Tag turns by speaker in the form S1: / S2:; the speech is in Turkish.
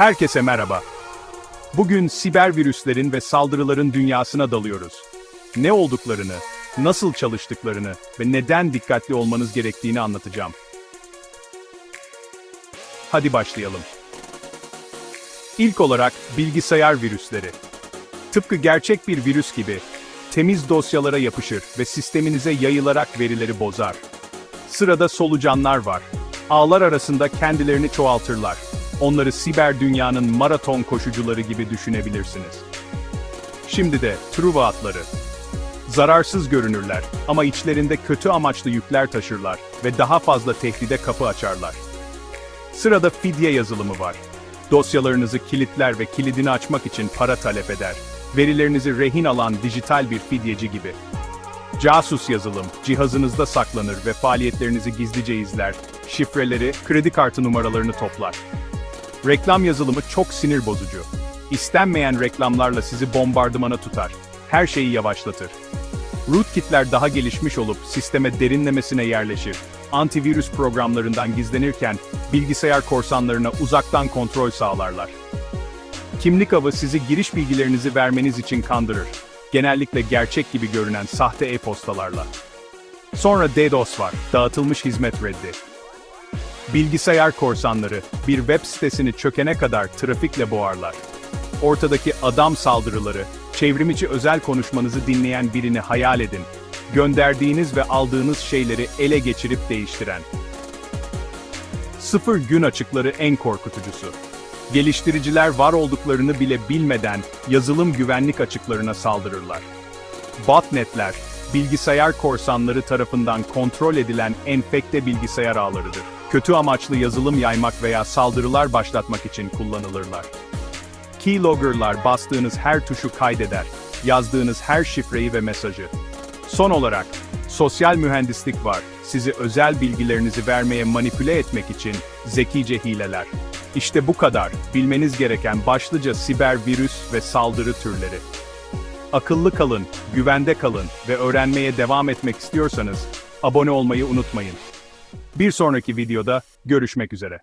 S1: Herkese merhaba. Bugün siber virüslerin ve saldırıların dünyasına dalıyoruz. Ne olduklarını, nasıl çalıştıklarını ve neden dikkatli olmanız gerektiğini anlatacağım. Hadi başlayalım. İlk olarak bilgisayar virüsleri. Tıpkı gerçek bir virüs gibi, temiz dosyalara yapışır ve sisteminize yayılarak verileri bozar. Sırada solucanlar var. Ağlar arasında kendilerini çoğaltırlar. Onları siber dünyanın maraton koşucuları gibi düşünebilirsiniz. Şimdi de Truva atları. Zararsız görünürler ama içlerinde kötü amaçlı yükler taşırlar ve daha fazla tehdide kapı açarlar. Sırada fidye yazılımı var. Dosyalarınızı kilitler ve kilidini açmak için para talep eder. Verilerinizi rehin alan dijital bir fidyeci gibi. Casus yazılım, cihazınızda saklanır ve faaliyetlerinizi gizlice izler, şifreleri, kredi kartı numaralarını toplar. Reklam yazılımı çok sinir bozucu. İstenmeyen reklamlarla sizi bombardımana tutar. Her şeyi yavaşlatır. Rootkitler daha gelişmiş olup sisteme derinlemesine yerleşir. Antivirüs programlarından gizlenirken bilgisayar korsanlarına uzaktan kontrol sağlarlar. Kimlik avı sizi giriş bilgilerinizi vermeniz için kandırır. Genellikle gerçek gibi görünen sahte e-postalarla. Sonra DDoS var, dağıtılmış hizmet reddi. Bilgisayar korsanları bir web sitesini çökene kadar trafikle boğarlar. Ortadaki adam saldırıları, çevrimiçi özel konuşmanızı dinleyen birini hayal edin. Gönderdiğiniz ve aldığınız şeyleri ele geçirip değiştiren. Sıfır gün açıkları en korkutucusu. Geliştiriciler var olduklarını bile bilmeden yazılım güvenlik açıklarına saldırırlar. Botnetler, bilgisayar korsanları tarafından kontrol edilen enfekte bilgisayar ağlarıdır. Kötü amaçlı yazılım yaymak veya saldırılar başlatmak için kullanılırlar. Keylogger'lar bastığınız her tuşu kaydeder, yazdığınız her şifreyi ve mesajı. Son olarak, sosyal mühendislik var, sizi özel bilgilerinizi vermeye manipüle etmek için zekice hileler. İşte bu kadar, bilmeniz gereken başlıca siber virüs ve saldırı türleri. Akıllı kalın, güvende kalın ve öğrenmeye devam etmek istiyorsanız abone olmayı unutmayın. Bir sonraki videoda görüşmek üzere.